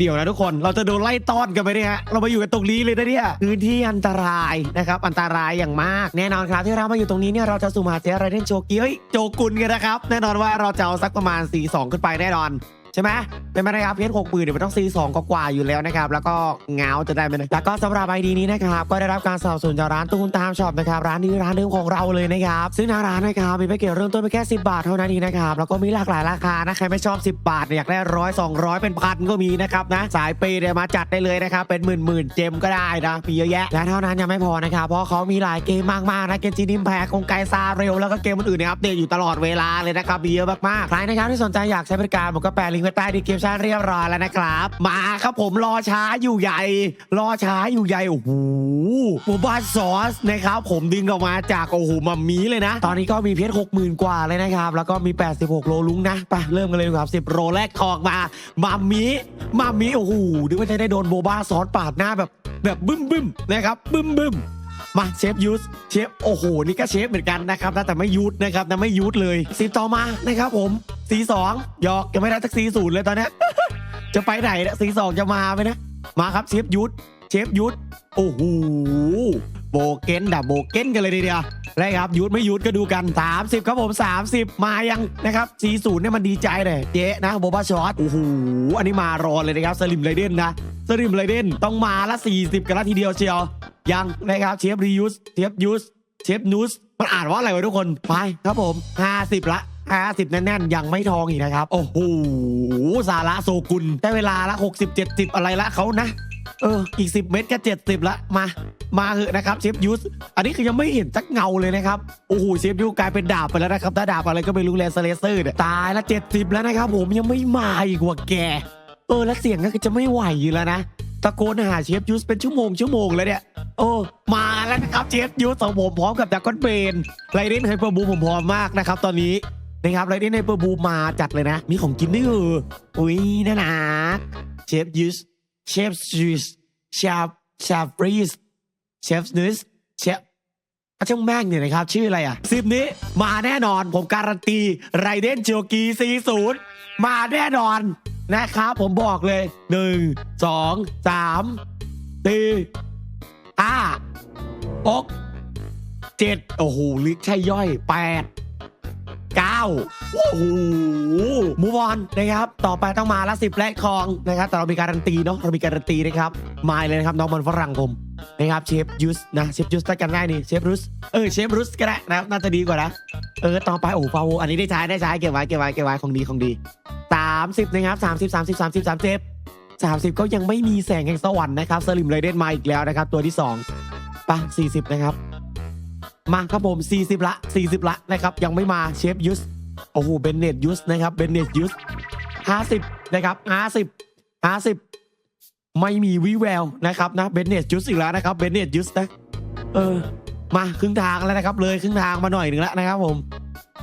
เดี๋ยวนะทุกคนเราจะโดนไล่ต้อนกันไปเนี่ยฮะเรามาอยู่กันตรงนี้เลยนะเนี่ยพื้นที่อันตรายนะครับอันตรายอย่างมาก แน่นอนครับที่เรามาอยู่ตรงนี้เนี่ยเราจะสุ่มหาเทอไรเดนโจกี้เฮ้ยโจกุนกันนะครับแน่นอนว่าเราจะเอาสักประมาณ4-2ขึ้นไปแน่นอน ใช่ไหมเป็นไหมนะครับเพชรหกหมื่นเดี๋ยวมันต้องซีสองกว่าอยู่แล้วนะครับ แล้วก็เงาจะได้ไหมแล้วก็สำหรับไอดีนี้นะครับ ก็ได้รับการสนับสนุนจากร้านตูนตามช็อปนะครับ ร้านนี้ร้านเดิมของเราเลยนะครับ ซึ่งทางร้านนะครับมีแพ็กเกจเริ่มต้นไปแค่ 10 บาทเท่านั้นเองนะครับ แล้วก็มีหลากหลายราคานะใครไม่ชอบ 10 บาทเนี่ยอยากได้ร้อยสองร้อยเป็นพันก็มีนะครับนะสายเปย์เนี่ยมาจัดได้เลยนะครับเป็นหมื่นหมื่นเจมก็ได้นะมีเยอะแยะและเท่านั้นยังไม่พอนะครับเพราะเขามีหลายเกมมากๆนะเกมจีนิมแพคคงไกซาเร็วแล้วก็เกมอื่นๆเนี่ยอัปเดตอยู่ตลอดเวลาเลยนะครับมีเยอะมากๆใครนะครับที่สนใจอยากใช้บริการผมก็แปะลิงก์ไว้ใต้ดีเกมชั่นเรียบร้อยแล้วนะครับ มาครับผมรอช้าอยู่ใหญ่ รอช้าอยู่ใหญ่โอ้โหหมูบ้านซอสนะครับผมดึงออกมาจากโอ้โหมัมมี่เลยนะ ตอนนี้ก็มีเพชรหกหมื่นกว่าเลยนะครับ แล้วก็มี 86 โลลุงนะไปเริ่มกันเลยดีกว่า10 โลแรกทองมามัมมี่มัมมี่โอ้โหนึกว่าจะได้โดนโบบ้าซอสปาดหน้าแบบแบบบึ้มบึ้มนะครับบึ้มบึ้ม มาเชฟยูสเชฟโอ้โหนี่ก็เชฟเหมือนกันนะครับนะแต่ไม่ยูสนะครับนะไม่ยูสเลยสีต่อมานะครับผมสีสองยอกยังไม่ได้สักสีศูนย์เลยตอนนี้จะไปไหนนะสีสองจะมาไหมนะ มาครับเชฟยุทธเชฟยุทธโอ้โห โบเกนดับโบเกนกันเลยทีเดียวได้ครับยุทธไม่ยุทธก็ดูกัน 30 ครับผม 30 มายังนะครับ 40เนี่ยมันดีใจเลยเจ๊นะโบบาชอตโอ้โหอันนี้มารอเลยนะครับสลิมไรเดนนะสลิมไรเดนต้องมาละ 40 กันละทีเดียวเชียวยังนะครับเชฟรียูสเชฟยูสเชฟนูสมันอ่านว่าอะไรวะทุกคนไปครับผม 50 ละ50 แน่นๆ ยังไม่ทองอีกนะครับ โอ้โหสาระโซกุลได้เวลาละ 60 70 อะไรละเขานะ เอออีก 10 เมตรก็70 ละมา มาเหอะนะครับเชฟยูสอันนี้คือยังไม่เห็นสักเงาเลยนะครับโอ้โหเชฟยูสกลายเป็นดาบไปแล้วนะครับถ้าดาบอะไรก็ไม่รู้แลสเลเซอร์เนี่ยตายละ70 แล้วนะครับผมยังไม่มาอีกว่าแกเออแล้วเสียงก็จะไม่ไหวอยู่แล้วนะตะโกนหาเชฟยูสเป็นชั่วโมงชั่วโมงเลยเนี่ยโอ้มาแล้วนะครับเชฟยูสของผมพร้อมกับดากอนเบนไรเดนไฮเปอร์บูมผมพร้อมมากนะครับตอนนี้นะครับไรเดนไฮเปอร์บูมมาจัดเลยนะ มีของกินด้วยอุ้ยน่ารักเชฟยูสเชฟยูส ชฟเชฟบรีสเชฟนูสเชฟอาช่างแม่งเนี่ยนะครับ ชื่ออะไรอะสิบนี้มาแน่นอนผมการันตีไรเดนโจกี40 มาแน่นอนนะครับ ผมบอกเลยหนึ่งสองสามสี่ห้าหกเจ็ดโอ้โหลิกใช่ย่อยแปดเก้าโอ้โหมูบอลนะครับต่อไปต้องมาละสิบแรกทองนะครับแต่เรามีการันตีเนาะเรามีการันตีนะครับมาเลยนะครับน้องบอลฝรั่งผมนะครับเชฟยูสนะเชฟยูสถ้ากันได้นี่เชฟรุสเออเชฟรุสก็ได้นะน่าจะดีกว่านะเออต่อไปโอ้ฟาวอันนี้ได้ใช้ได้ใช้เก็บไว้เก็บไว้เก็บไว้ของดีของดีสามสิบนะครับสามสิบสามสิบสามสิบสามสิบสามสิบก็ยังไม่มีแสงแห่งสวรรค์นะครับสลิมไรเดนมาอีกแล้วนะครับ ตัวที่สองปะสี่สิบนะครับ มาครับผม 40 ละ 40 ละนะครับ ยังไม่มาเชฟยุสโอ้โหเบนเนตยุสนะครับเบนเนตยุส50 นะครับ 50 50 ไม่มีวิแววนะครับนะเบนเนตยุสอีกแล้วนะครับเบนเนตยุสนะเออมาครึ่งทางแล้วนะครับ เลยครึ่งทางมาหน่อยหนึ่งแล้วนะครับผม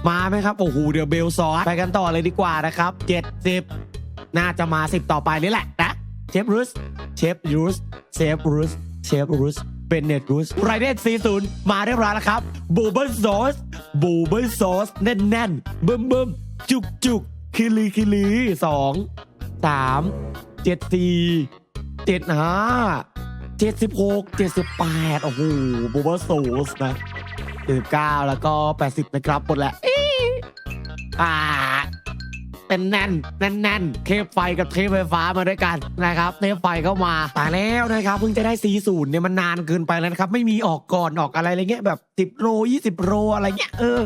มาไหมครับโอ้โหเดี๋ยวเบลซอสไปกันต่อเลยดีกว่านะครับ70 น่าจะมา 10 ต่อไปนี่แหละนะเชฟรุสเชฟรุสเชฟรุสเชฟรุส เป็นเน็ตรุสไรเดน40มาเรียบร้อยแล้วครับบูเบิลซอสบูเบิลซอสแน่นๆบึ้มบึมจุกจุกคิลีคิลีสองสามเจ็ดสี่เจ็ดห้าเจ็ดสิบหกเจ็ดสิบแปดโอ้โหบูเบิลซอสนะเจ็ดสิบเก้าแล้วก็แปดสิบนะครับหมดแล้วอ่า เป็นแน่นแน่นแน่นเทปไฟกับเทปไฟฟ้ามาด้วยกันนะครับเทปไฟเข้ามาตายแล้วนะครับเพิ่งจะได้ซีศูนย์เนี่ยมันนานเกินไปแล้วนะครับไม่มีออกก่อนออกอะไรอะไรเงี้ยแบบ 10 โล 20 โลอะไรเงี้ยเออ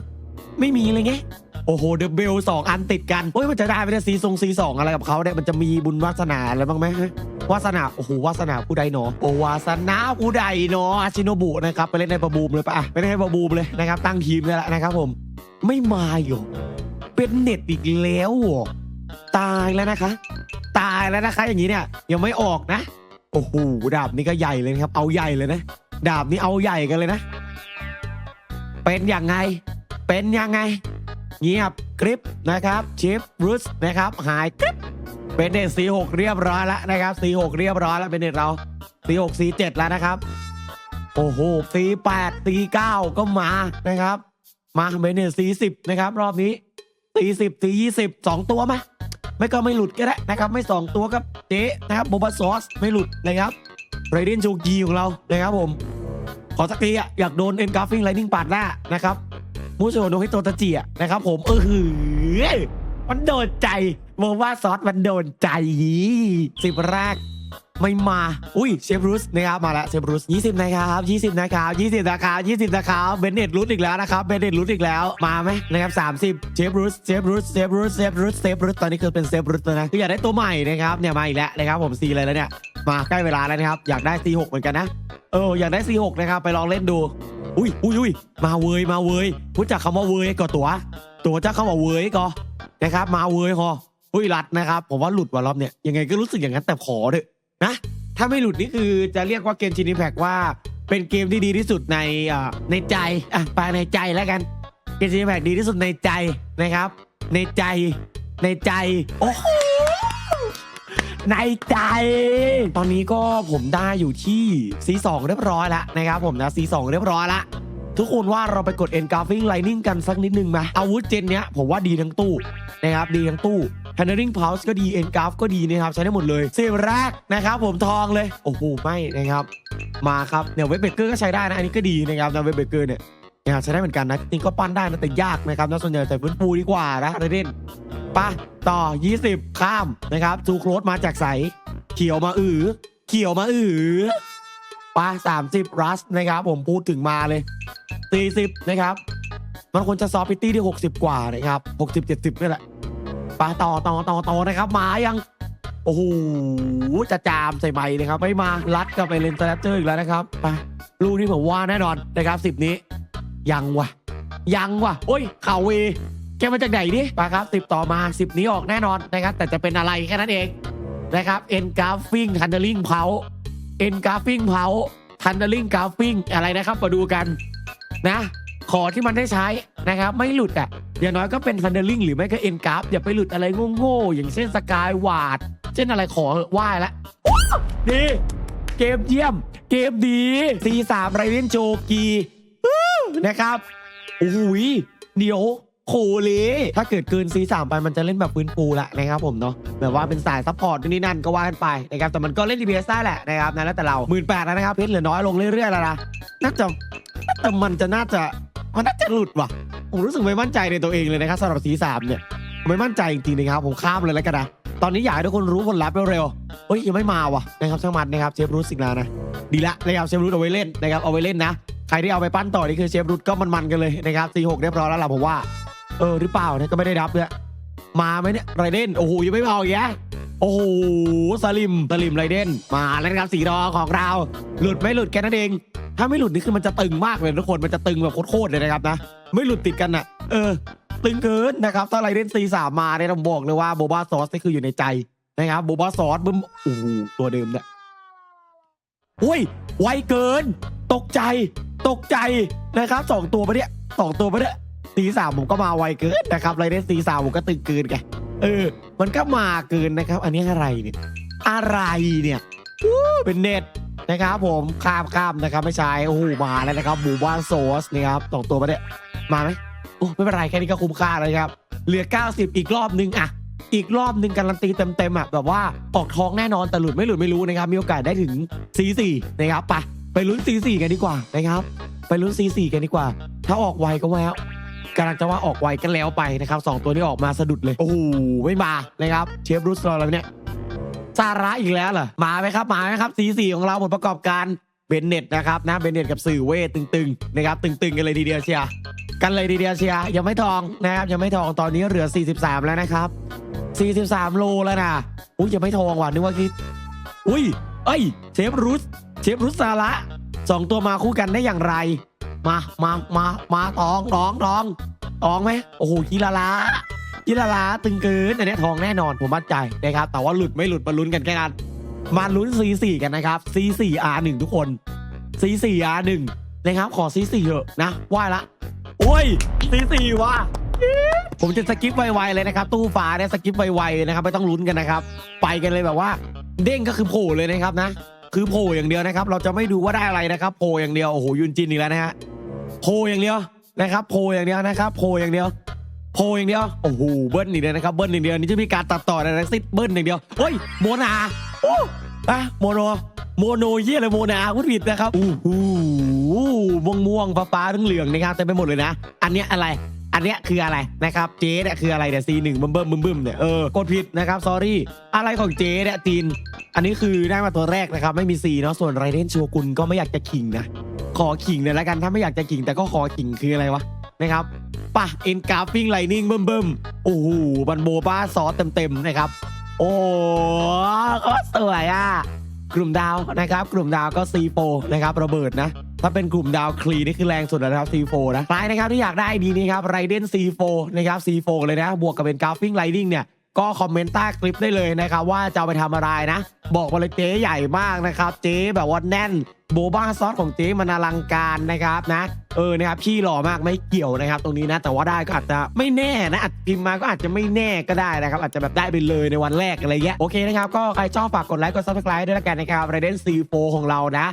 ไม่มีเลยเงี้ยโอ้โหเดอะเบลสองอันติดกันโอ้ยมันจะได้ไปได้ซีทรงซีสองอะไรกับเขาเนี่ยมันจะมีบุญวาสนาอะไรบ้างไหมวาสนาโอ้โหวาสนาผู้ใดหนอโอวาสนาผู้ใดหนออาชิโนบุนะครับไปเล่นในประบูมเลยปะอะไปเล่นในประบูมเลยนะครับตั้งทีมเลยละนะครับผม ไม่มาอยู่ เป็นเน็ตอีกแล้วตายแล้วนะคะ ตายแล้วนะคะ อย่างนี้เนี่ยยังไม่ออกนะ โอ้โหดาบนี้ก็ใหญ่เลยครับ เอาใหญ่เลยนะ ดาบนี้เอาใหญ่กันเลยนะ เป็นอยังไง เป็นยังไง เงียบกริปนะครับชิปรุสนะครับ หายกริปเป็นเน็ตสีหกเรียบร้อยแล้วนะครับสีหกเรียบร้อยแล้วเป็นเน็ตเราสีหกสีเจ็ดแล้วนะครับโอ้โหสีแปดสีเก้าก็มานะครับ มาเบนเน็ตสีสิบนะครับ รอบนี้ สี่สิบสี่ยี่สิบสองตัวไหมไม่ก็ไม่หลุดก็ได้นะครับ ไม่สองตัวก็เจ๊นะครับโบบาซอสไม่หลุดนะครับไรเดนโชกีของเรานะครับผม ขอสักทีอะอยากโดนเอ็นกราฟิงไลนิ่งปาดหน้านะครับมูสโดนให้โตตาจิอะนะครับผมเออหือมันโดนใจโบบาซอสมันโดนใจสิบแรก ไม่มา อุ้ยเชฟรูสนะครับมาแล้วเชฟรูส20 นะครับ20 นะครับ 20 นะครับ 20 นะครับเบนเน็ตรุดอีกแล้วนะครับเบนเน็ตรุดอีกแล้วมาไหมนะครับ30เชฟรูสเชฟรูสเชฟรูสเชฟรูสเชฟรูสตอนนี้คือเป็นเชฟรูสแล้วนะคืออยากได้ตัวใหม่นะครับเนี่ยมาอีกแล้วนะครับผมซีเลยแล้วเนี่ยมาใกล้เวลาแล้วนะครับอยากได้ C6 เหมือนกันนะเอออยากได้ C6 นะครับไปลองเล่นดูอุ้ยอุ้ยอุ้ยมาเวยมาเวยรู้จักคำว่าเวยก่อตัว ตัวจะเข้ามาเวยก่อนนะครับมาเวยคออุ้ยรัดนะครับผมว่าหลุดว่ารอบเนี่ยยังไงก็รู้สึกอย่างนั้นแต่ขอเถอะ นะ ถ้าไม่หลุดนี่คือจะเรียกว่าเกมชินิแพกว่าเป็นเกมที่ดีที่สุดในในใจอะไปในใจแล้วกันเกมชินิแพกดีที่สุดในใจนะครับ ในใจในใจโอ้โหในใจ ตอนนี้ก็ผมได้อยู่ที่ C2 เรียบร้อยแล้วนะครับผมนะ C2 เรียบร้อยและ ทุกคนว่าเราไปกด Engulfing Lightning กันสักนิดนึงไหมอาวุธเจนเนี้ยผมว่าดีทั้งตู้นะครับดีทั้งตู้ Handling Pulse ก็ดี Engulf ก็ดีนะครับใช้ได้หมดเลยเซฟแรกนะครับผมทองเลย โอ้โหไม่นะครับ มาครับเนี่ยเวบเบเกอร์ก็ใช้ได้นะอันนี้ก็ดีนะครับนะเวบเบเกอร์เนี่ยนะครับใช้ได้เหมือนกันนะจริงก็ปั้นได้นะแต่ยากนะครับนะส่วนใหญ่ใส่ฟื้นฟูดีกว่านะเรเดนป่ะต่อ 20 ข้ามนะครับซูโครสมาจากใสเขียวมาอือเขียวมาอือ ไป่ะ30รัสนะครับ ผมพูดถึงมาเลย40นะครับ มันควรจะซอฟพิตี้ที่60กว่านะครับ60 70นี่แหละไป่ะต่อต่อต่อต่อนะครับ มายังโอ้โหจะจามใส่ไม้เลยครับ ไม่มารัดกับไปเลนส์แรปเตอร์อีกแล้วนะครับไปลูกนี้ผมว่าแน่นอนนะครับสิบนี้ ยังวะยังวะโอ้ยข่าวเวแกมาจากไหนดิไปครับสิบต่อมาสิบนี้ออกแน่นอนนะครับ แต่จะเป็นอะไรแค่นั้นเองนะครับเอ็นกราฟิงทันเดอร์ลิงเพา เอ็นกราฟิงเพาทันเดอร์ลิงกราฟิงอะไรนะครับมาดูกันนะขอที่มันได้ใช้นะครับ ไม่หลุดอะอย่างน้อยก็เป็นทันเดอร์ลิงหรือไม่ก็เอ็นกราฟอย่าไปหลุดอะไรโง่ๆอย่างเช่นสกายวาดเช่นอะไรขอเหอะไหว้ละดีเกมเยี่ยม เกมดี C3 ไรเดนโจกีนะครับโอ้ยเดี๋ยว โคเลถ้าเกิดเกิน C3 ไปมันจะเล่นแบบฟื้นฟูละนะครับผมเนาะแบบว่าเป็นสายซัพพอร์ตดูนี่นั่นก็ว่ากันไปนะครับแต่มันก็เล่น DPS ได้แหละนะครับนะแล้วแต่เราหมื่นแปดแล้วนะครับเพชรเหลือน้อยลงเรื่อยๆแล้วนะน่าจะแต่มันจะน่าจะมันน่าจะหลุดว่ะผมรู้สึกไม่มั่นใจในตัวเองเลยนะครับสำหรับ C3 เนี่ยไม่มั่นใจจริงๆนะครับผมข้ามเลยแล้วกันนะตอนนี้อยากให้ทุกคนรู้ผลลัพธ์เร็วๆเฮ้ยยังไม่มาว่ะนะครับช่างมันนะครับเชฟรูทสิงลานะดีละนะครับเชฟรูทเอาไว้เล่นนะครับเอาไว้เล่นนะใครที่เอาไปปั้นต่อนี่คือเชฟรูทก็มันๆกันเลยนะครับ4 6เรียบร้อยแล้วล่ะผมว่า เออหรือเปล่าเนี่ยก็ไม่ได้รับด้วยมาไหมเนี่ยไรเดนโอ้โหยังไม่มาอีกแยะโอ้โหสลิมสลิมไรเดนมาแล้วนะครับสีดอของเรา หลุดไม่หลุดแค่นั้นเอง ถ้าไม่หลุดนี่คือมันจะตึงมากเลยทุกคนมันจะตึงแบบโคตรๆเลยนะครับนะไม่หลุดติดกันอะ เออ ตึงเกินนะครับถ้าไรเดนซีสามมาเนี่ยต้องบอกเลยว่าโบบาซอสนี่คืออยู่ในใจนะครับโบบาซอสบึ้มโอ้โหตัวเดิมเนี่ยอุ้ยไวเกิน ตกใจ ตกใจนะครับสองตัวปะเนี่ยสองตัวปะเนี่ย ซีสามผมก็มาไวเกินนะครับไรเดนซีสามผมก็ตึงเกินไงเออ มันก็มาเกินนะครับ อันนี้อะไรเนี่ย อะไรเนี่ยเป็นเน็ตนะครับผมข้ามข้ามนะครับไม่ใช่โอ้โหมาแล้วนะครับหมู่บ้านโซสนะครับสองตัวปะเนี่ยมาไหมโอ้ไม่เป็นไรแค่นี้ก็คุ้มค่าแล้วครับ เหลือ 90 อีกรอบนึงอะอีกรอบนึงการันตีเต็มๆอะแบบว่าออกท้องแน่นอนแต่หลุดไม่หลุดไม่รู้นะครับ มีโอกาสได้ถึง C4 นะครับไปไปลุ้น C4 กันดีกว่านะครับ ไปลุ้น C4 กันดีกว่า ถ้าออกไวก็แวว กำลังจะว่าออกไวก็แล้วไปนะครับสองตัวนี้ออกมาสะดุดเลย โอ้โหไม่มานะครับเชฟรูสรอเราเนี่ยซาระอีกแล้วเหรอมาไหมครับมาไหมครับ C4 ของเราผลประกอบการเบนเน็ตนะครับนะเบนเน็ตกับสื่อเวทตึงๆนะครับตึงๆกันเลยทีเดียวเชียร์กันเลยทีเดียวเชียร์ยังไม่ทองนะครับยังไม่ทองตอนนี้เหลือ 43 แล้วนะครับ 43 โลแล้วนะอุ้ยยังไม่ทองว่ะนึกว่าคิดอุ้ยเอ้ยเชฟรุสเชฟรุสซาระสองตัวมาคู่กันได้อย่างไร มามามามาทองทองทองทองไหมโอ้โหกีฬาลากีฬาลาตึงเกินอันเนี้ยทองแน่นอนผมมั่นใจนะครับแต่ว่าหลุดไม่หลุดมาลุ้นกันแค่นั้นมาลุ้น C4 กันนะครับ C4R1 ทุกคน C4R1 นะครับขอ C4 เถอะนะไหว่าละโอ้ยสีสี่ว่ะผมจะสกิปไวๆเลยนะครับ ตู้ฟ้าเนี่ยสกิปไวๆนะครับไม่ต้องลุ้นกันนะครับ ไปกันเลยแบบว่า เด้งก็คือโผล่เลยนะครับนะ คือโผล่อย่างเดียวนะครับ เราจะไม่ดูว่าได้อะไรนะครับโผล่อย่างเดียวโอ้โหยุนจินอีกแล้วนะฮะ โผล่อย่างเดียวนะครับโผล่อย่างเดียวนะครับโผล่อย่างเดียว โพอย่างเดียว โอ้โห เบิ้ลอย่งเดียวนะครับ เบิ้ลอย่งเดียวนี่จะมีการตัดต่ออะไรสิเบิ้ลอย่างเดียว เฮ้ย โมนาโอ้อะโมโน โมโนเยี่ยอะไรโมนาพูดผิดนะครับอู้หูม่วงม่วงๆฟ้าๆเหลืองนะครับเต็มไปหมดเลยนะ อันเนี้ยอะไรอันเนี้ยคืออะไรนะครับเจ๊เนี่ยคืออะไรเนี่ยซีหนึ่งบึ้มบึ้มบึ้มบึ้มเนี่ยเออกดผิดนะครับซอรี่อะไรของเจ๊เนี่ยตีนอันนี้คือได้มาตัวแรกนะครับ ไม่มีซีเนาะส่วนไรเดนโชกุนก็ไม่อยากจะขิงนะ ขอขิงเลยแล้วกันถ้าไม่อยากจะขิงแต่ก็ขอขิงคืออะไรวะนะครับป่ะเอ็นกราฟิงไลนิ่งเบิ่มเบิ่มโอ้โหบันโบบ้าซอสเต็มๆนะครับ โอ้ก็สวยอะกลุ่มดาวนะครับ กลุ่มดาวก็ C4 นะครับระเบิดนะ ถ้าเป็นกลุ่มดาวคลีนี่คือแรงสุดแล้วนะครับ C4 นะใครนะครับที่อยากได้ดีนี้ครับไรเดน C4 นะครับ C4 เลยนะ บวกกับเป็นกราฟิงไลนิ่งเนี่ย ก็คอมเมนต์ใต้คลิปได้เลยนะครับว่าจะไปทำอะไรนะ บอกมาเลยเจ๊ใหญ่มากนะครับ เจ๊แบบว่าแน่นโบบ้าซอสของเจ๊มันอลังการนะครับนะ เออนะครับพี่หล่อมากไม่เกี่ยวนะครับ ตรงนี้นะ แต่ว่าได้ก็อาจจะไม่แน่นะอาจพิมพ์มาก็อาจจะไม่แน่ก็ได้นะครับ อาจจะแบบได้ไปเลยในวันแรกอะไรเงี้ยโอเคนะครับ ก็ใครชอบฝากกดไลค์กดซับสไครต์ด้วยละกันนะครับ Raiden C4 ของเรานะ